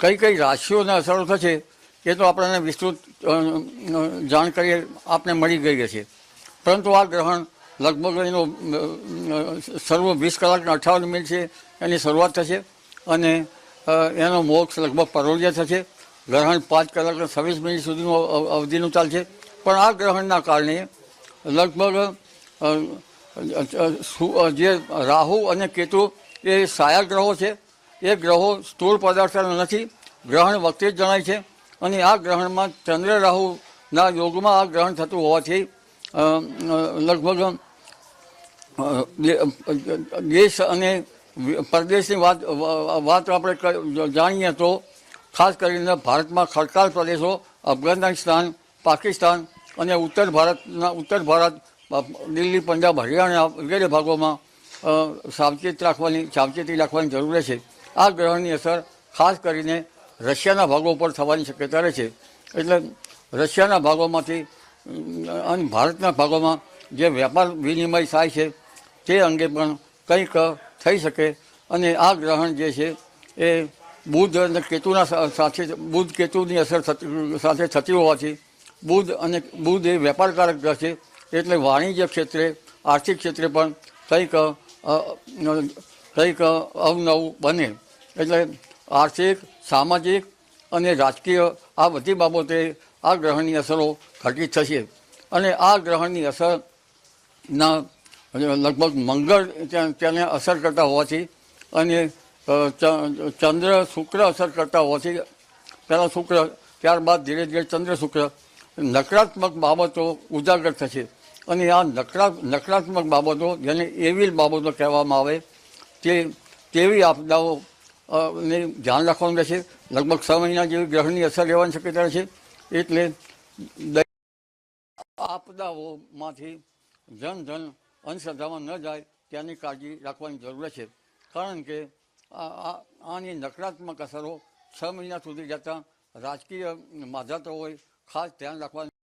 કઈ કઈ રાશિઓને અસરો થશે એ તો આપણને વિસ્તૃત જાણકારી આપને મળી ગઈ છે પરંતુ આ ગ્રહણ લગભગ એનો અ, વીસ કલાકને અઠાવન મિનિટ છે એની શરૂઆત થશે અને એનો મોક્ષ લગભગ પરોળિયા થશે. ગ્રહણ પાંચ કલાકને છવ્વીસ મિનિટ સુધીનું અવધિનું ચાલશે. પણ આ ગ્રહણના કારણે લગભગ જે રાહુ અને કેતુ એ સાયા ગ્રહો છે. એ ગ્રહો સ્થૂળ પદાર્થના નથી. ગ્રહણ વખતે જ જણાય છે. અને આ ગ્રહણમાં ચંદ્ર રાહુના યોગમાં આ ગ્રહણ થતું હોવાથી લગભગ દેશ અને પરદેશની વાત વાત આપણે જાણીએ તો, ખાસ કરીને ભારતમાં ખડકાળ પ્રદેશો, અફઘાનિસ્તાન, પાકિસ્તાન અને ઉત્તર ભારતના, ઉત્તર ભારત, દિલ્હી, પંજાબ, હરિયાણા વગેરે ભાગોમાં સાવચેત રાખવાની, સાવચેતી રાખવાની જરૂર છે. આ ગ્રહણની અસર ખાસ કરીને રશિયાના ભાગો પર થવાની શક્યતા રહે છે. એટલે રશિયાના ભાગોમાંથી અને ભારતના ભાગોમાં જે વેપાર વિનિમય થાય છે, તે અંગે પણ કંઈક થઈ શકે. અને આ ગ્રહણ જે છે, એ બુધ અને કેતુના સાથે, બુધ કેતુની અસર સાથે થતી હોવાથી બુધ અને બુધ એ વેપારકારક ગ્રહ છે. એટલે વાણિજ્ય ક્ષેત્રે, આર્થિક ક્ષેત્રે પણ કંઈક કંઈક અવનવું બને. એટલે આર્થિક, સામાજિક અને રાજકીય આ બધી બાબતે આ ગ્રહણની અસરો ઘટી થશે. અને આ ગ્રહણની અસરના લગભગ મંગળ તેને અસર કરતા હોવાથી અને ચંદ્ર શુક્ર અસર કરતા હોવાથી પહેલાં શુક્ર, ત્યારબાદ ધીરે ધીરે ચંદ્ર શુક્ર નકારાત્મક બાબતો ઉજાગર થશે. અને આ નકરા, નકારાત્મક બાબતો જેને એવી બાબતો કહેવામાં આવે, તે, તેવી આપદાઓ ને ધ્યાન રાખવાનું રહેશે. લગભગ છ મહિના જેવી ગ્રહણની અસર રહેવાની શક્યતા છે. એટલે આપદાઓમાંથી જન જન અંધશ્રદ્ધામાં ન જાય તેની કાળજી રાખવાની જરૂર છે કારણ કે આની નકારાત્મક અસરો છ મહિના સુધી જતાં રાજકીય માધાતો હોય, ખાસ ધ્યાન રાખવાની